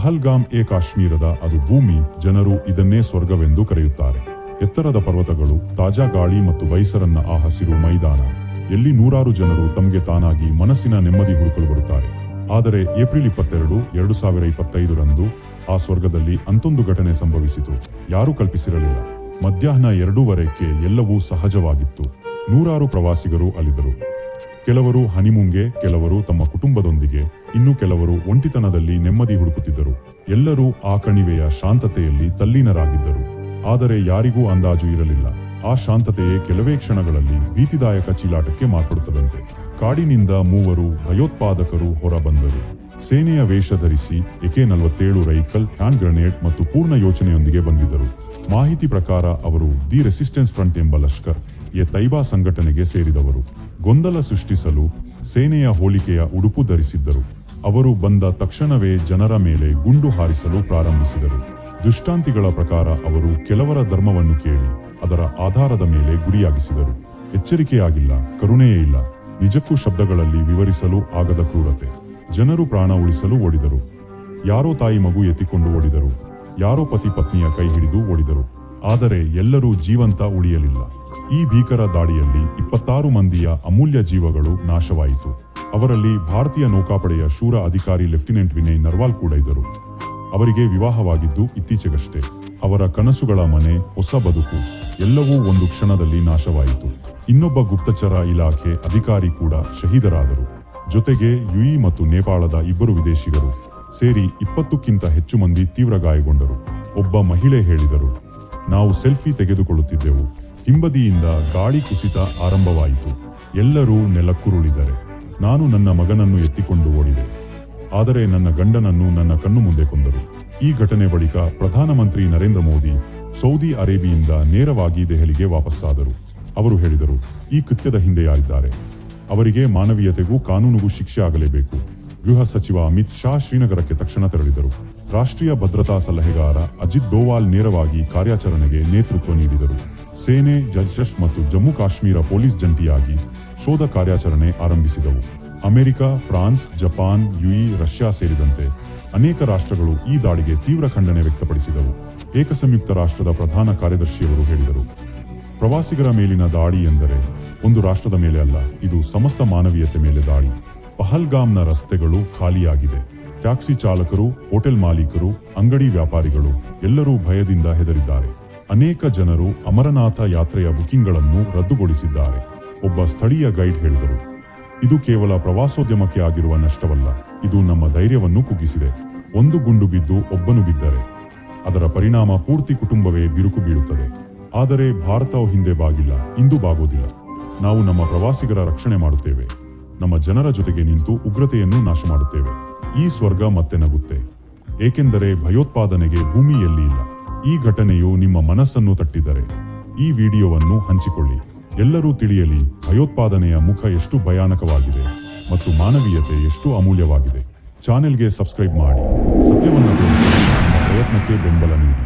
Pahalgam A ಕಾಶ್ಮೀರದ ಅದು ಭೂಮಿ ಜನರು ಇದನ್ನೇ ಸ್ವರ್ಗವೆಂದು ಕರೆಯುತ್ತಾರೆ. ಎತ್ತರದ ಪರ್ವತಗಳು, ತಾಜಾ ಗಾಳಿ ಮತ್ತು ಬೈಸರನ್ನ ಆ ಹಸಿರು ಮೈದಾನ. ಎಲ್ಲಿ ನೂರಾರು ಜನರು ತಮಗೆ ತಾನಾಗಿ ಮನಸ್ಸಿನ ನೆಮ್ಮದಿ ಹುಡುಕಲು ಬರುತ್ತಾರೆ. ಆದರೆ ಏಪ್ರಿಲ್ ಇಪ್ಪತ್ತೆರಡು, ಎರಡು ಸಾವಿರ ಇಪ್ಪತ್ತೈದರಂದು ಆ ಸ್ವರ್ಗದಲ್ಲಿ ಅಂತೊಂದು ಘಟನೆ ಸಂಭವಿಸಿತು. ಯಾರೂ ಕಲ್ಪಿಸಿರಲಿಲ್ಲ. ಮಧ್ಯಾಹ್ನ ಎರಡೂವರೆಕ್ಕೆ ಎಲ್ಲವೂ ಸಹಜವಾಗಿತ್ತು. ನೂರಾರು ಪ್ರವಾಸಿಗರು ಅಲಿದರು ಕೆಲವರು ಹನಿಮೂನ್ಗೆ ಕೆಲವರು ತಮ್ಮ ಕುಟುಂಬದೊಂದಿಗೆ, ಇನ್ನು ಕೆಲವರು ಒಂಟಿತನದಲ್ಲಿ ನೆಮ್ಮದಿ ಹುಡುಕುತ್ತಿದ್ದರು. ಎಲ್ಲರೂ ಆ ಕಣಿವೆಯ ಶಾಂತತೆಯಲ್ಲಿ ತಲ್ಲೀನರಾಗಿದ್ದರು. ಆದರೆ ಯಾರಿಗೂ ಅಂದಾಜು ಇರಲಿಲ್ಲ. ಆ ಶಾಂತತೆಯೇ ಕೆಲವೇ ಕ್ಷಣಗಳಲ್ಲಿ ಭೀತಿದಾಯಕ ಚೀಲಾಟಕ್ಕೆ ಮಾರ್ಪಡುತ್ತದಂತೆ. ಕಾಡಿನಿಂದ ಮೂವರು ಭಯೋತ್ಪಾದಕರು ಹೊರಬಂದರು. ಸೇನೆಯ ವೇಷ ಧರಿಸಿ ಎಕೆ ನಲವತ್ತೇಳು ರೈಕಲ್, ಹ್ಯಾಂಡ್ ಗ್ರೆನೇಡ್ ಮತ್ತು ಪೂರ್ಣ ಯೋಚನೆಯೊಂದಿಗೆ ಬಂದಿದ್ದರು. ಮಾಹಿತಿ ಪ್ರಕಾರ ಅವರು ದಿ ರೆಸಿಸ್ಟೆನ್ಸ್ ಫ್ರಂಟ್ ಎಂಬ ಲಷ್ಕರ್. ತೈಬಾ ಸಂಘಟನೆಗೆ ಸೇರಿದವರು. ಗೊಂದಲ ಸೃಷ್ಟಿಸಲು ಸೇನೆಯ ಹೋಲಿಕೆಯ ಉಡುಪು ಧರಿಸಿದ್ದರು. ಅವರು ಬಂದ ತಕ್ಷಣವೇ ಜನರ ಮೇಲೆ ಗುಂಡು ಹಾರಿಸಲು ಪ್ರಾರಂಭಿಸಿದರು. ದುಷ್ಟಾಂತಿಗಳ ಪ್ರಕಾರ ಅವರು ಕೆಲವರ ಧರ್ಮವನ್ನು ಕೇಳಿ ಅದರ ಆಧಾರದ ಮೇಲೆ ಗುರಿಯಾಗಿಸಿದರು. ಎಚ್ಚರಿಕೆಯಾಗಿಲ್ಲ, ಕರುಣೆಯೇ ಇಲ್ಲ, ನಿಜಕ್ಕೂ ಶಬ್ದಗಳಲ್ಲಿ ವಿವರಿಸಲು ಆಗದ ಕ್ರೂರತೆ. ಜನರು ಪ್ರಾಣ ಉಳಿಸಲು ಓಡಿದರು. ಯಾರೋ ತಾಯಿ ಮಗು ಎತ್ತಿಕೊಂಡು ಓಡಿದರು. ಯಾರೋ ಪತಿ ಪತ್ನಿಯ ಕೈ ಹಿಡಿದು ಓಡಿದರು. ಆದರೆ ಎಲ್ಲರೂ ಜೀವಂತ ಉಳಿಯಲಿಲ್ಲ. ಈ ಭೀಕರ ದಾಳಿಯಲ್ಲಿ ಇಪ್ಪತ್ತಾರು ಮಂದಿಯ ಅಮೂಲ್ಯ ಜೀವಗಳು ನಾಶವಾಯಿತು. ಅವರಲ್ಲಿ ಭಾರತೀಯ ನೌಕಾಪಡೆಯ ಶೂರ ಅಧಿಕಾರಿ ಲೆಫ್ಟಿನೆಂಟ್ ವಿನಯ್ ನರ್ವಾಲ್ ಕೂಡ ಇದ್ದರು. ಅವರಿಗೆ ವಿವಾಹವಾಗಿದ್ದು ಇತ್ತೀಚೆಗಷ್ಟೇ. ಅವರ ಕನಸುಗಳ ಮನೆ, ಹೊಸ ಬದುಕು, ಎಲ್ಲವೂ ಒಂದು ಕ್ಷಣದಲ್ಲಿ ನಾಶವಾಯಿತು. ಇನ್ನೊಬ್ಬ ಗುಪ್ತಚರ ಇಲಾಖೆ ಅಧಿಕಾರಿ ಕೂಡ ಶಹೀದರಾದರು. ಜೊತೆಗೆ ಯುಇ ಮತ್ತು ನೇಪಾಳದ ಇಬ್ಬರು ವಿದೇಶಿಗರು ಸೇರಿ ಇಪ್ಪತ್ತಕ್ಕಿಂತ ಹೆಚ್ಚು ಮಂದಿ ತೀವ್ರ ಗಾಯಗೊಂಡರು. ಒಬ್ಬ ಮಹಿಳೆ ಹೇಳಿದರು ನಾವು ಸೆಲ್ಫಿ ತೆಗೆದುಕೊಳ್ಳುತ್ತಿದ್ದೆವು. ಹಿಂಬದಿಯಿಂದ ಗಾಳಿ ಕುಸಿತ ಆರಂಭವಾಯಿತು. ಎಲ್ಲರೂ ನೆಲಕ್ಕುರುಳಿದರೆ. ನಾನು ನನ್ನ ಮಗನನ್ನು ಎತ್ತಿಕೊಂಡು ಓಡಿದೆ. ಆದರೆ ನನ್ನ ಗಂಡನನ್ನು ನನ್ನ ಕಣ್ಣು ಮುಂದೆ ಕೊಂದರು. ಈ ಘಟನೆ ಬಳಿಕ ಪ್ರಧಾನಮಂತ್ರಿ ನರೇಂದ್ರ ಮೋದಿ ಸೌದಿ ಅರೇಬಿಯಿಂದ ನೇರವಾಗಿ ದೆಹಲಿಗೆ ವಾಪಸ್ಸಾದರು. ಅವರು ಹೇಳಿದರು, ಈ ಕೃತ್ಯದ ಹಿಂದೆ ಯಾರಿದ್ದಾರೆ ಅವರಿಗೆ ಮಾನವೀಯತೆಗೂ ಕಾನೂನಿಗೂ ಶಿಕ್ಷೆ ಆಗಲೇಬೇಕು. ಗೃಹ ಸಚಿವ ಅಮಿತ್ ಶಾ ಶ್ರೀನಗರಕ್ಕೆ ತಕ್ಷಣ ತೆರಳಿದರು. ರಾಷ್ಟ್ರೀಯ ಭದ್ರತಾ ಸಲಹೆಗಾರ ಅಜಿತ್ ದೋವಾಲ್ ನೇರವಾಗಿ ಕಾರ್ಯಾಚರಣೆಗೆ ನೇತೃತ್ವ ನೀಡಿದರು. ಸೇನೆ ಜಲ್ಶಸ್ ಮತ್ತು ಜಮ್ಮು ಕಾಶ್ಮೀರ ಪೊಲೀಸ್ ಜಂಟಿಯಾಗಿ ಶೋಧ ಕಾರ್ಯಾಚರಣೆ ಆರಂಭಿಸಿದವು. America, France, Japan UAE Russia ಸೇರಿದಂತೆ ಅನೇಕ ರಾಷ್ಟ್ರಗಳು ಈ ದಾಳಿಗೆ ತೀವ್ರ ಖಂಡನೆ ವ್ಯಕ್ತಪಡಿಸಿದವು ಏಕ ಸಂಯುಕ್ತ ರಾಷ್ಟ್ರದ ಪ್ರಧಾನ ಕಾರ್ಯದರ್ಶಿಯವರು ಹೇಳಿದರು. ಪ್ರವಾಸಿಗರ ಮೇಲಿನ ದಾಳಿ ಎಂದರೆ ಒಂದು ರಾಷ್ಟ್ರದ ಮೇಲೆ ಅಲ್ಲ, ಇದು ಸಮಸ್ತ ಮಾನವೀಯತೆ ಮೇಲೆ ದಾಳಿ. ಪಹಲ್ಗಾಮ್ನ ರಸ್ತೆಗಳು ಖಾಲಿಯಾಗಿದೆ ಟ್ಯಾಕ್ಸಿ ಚಾಲಕರು, ಹೋಟೆಲ್ ಮಾಲೀಕರು, ಅಂಗಡಿ ವ್ಯಾಪಾರಿಗಳು ಎಲ್ಲರೂ ಭಯದಿಂದ ಹೆದರಿದ್ದಾರೆ. ಅನೇಕ ಜನರು ಅಮರನಾಥ ಯಾತ್ರೆಯ ಬುಕಿಂಗ್ಗಳನ್ನು ರದ್ದುಗೊಳಿಸಿದ್ದಾರೆ. ಒಬ್ಬ ಸ್ಥಳೀಯ ಗೈಡ್ ಹೇಳಿದರು, ಇದು ಕೇವಲ ಪ್ರವಾಸೋದ್ಯಮಕ್ಕೆ ಆಗಿರುವ ನಷ್ಟವಲ್ಲ, ಇದು ನಮ್ಮ ಧೈರ್ಯವನ್ನು ಕುಗ್ಗಿಸಿದೆ. ಒಂದು ಗುಂಡು ಬಿದ್ದು ಒಬ್ಬನು ಬಿದ್ದರೆ, ಅದರ ಪರಿಣಾಮ ಪೂರ್ತಿ ಕುಟುಂಬವೇ ಬಿರುಕು ಬೀಳುತ್ತದೆ. ಆದರೆ ಭಾರತವು ಹಿಂದೆ ಬಾಗಿಲ್ಲ, ಇಂದು ಬಾಗೋದಿಲ್ಲ. ನಾವು ನಮ್ಮ ಪ್ರವಾಸಿಗರ ರಕ್ಷಣೆ ಮಾಡುತ್ತೇವೆ. ನಮ್ಮ ಜನರ ಜೊತೆಗೆ ನಿಂತು ಉಗ್ರತೆಯನ್ನು ನಾಶ ಮಾಡುತ್ತೇವೆ ಈ ಸ್ವರ್ಗ ಮತ್ತೆ ನಗುತ್ತೆ. ಏಕೆಂದರೆ ಭಯೋತ್ಪಾದನೆಗೆ ಭೂಮಿಯಲ್ಲಿ ಇಲ್ಲ. ಈ ಘಟನೆಯು ನಿಮ್ಮ ಮನಸ್ಸನ್ನು ತಟ್ಟಿದರೆ. ಈ ವಿಡಿಯೋವನ್ನು ಹಂಚಿಕೊಳ್ಳಿ. ಎಲ್ಲರೂ ತಿಳಿಯಲಿ, ಭಯೋತ್ಪಾದನೆಯ ಮುಖ ಎಷ್ಟು ಭಯಾನಕವಾಗಿದೆ ಮತ್ತು ಮಾನವೀಯತೆ ಎಷ್ಟು ಅಮೂಲ್ಯವಾಗಿದೆ. ಚಾನೆಲ್ಗೆ ಸಬ್ಸ್ಕ್ರೈಬ್ ಮಾಡಿ. ಸತ್ಯವನ್ನು ತೋರಿಸಲು ಪ್ರಯತ್ನಕ್ಕೆ ಬೆಂಬಲ ನೀಡಿ.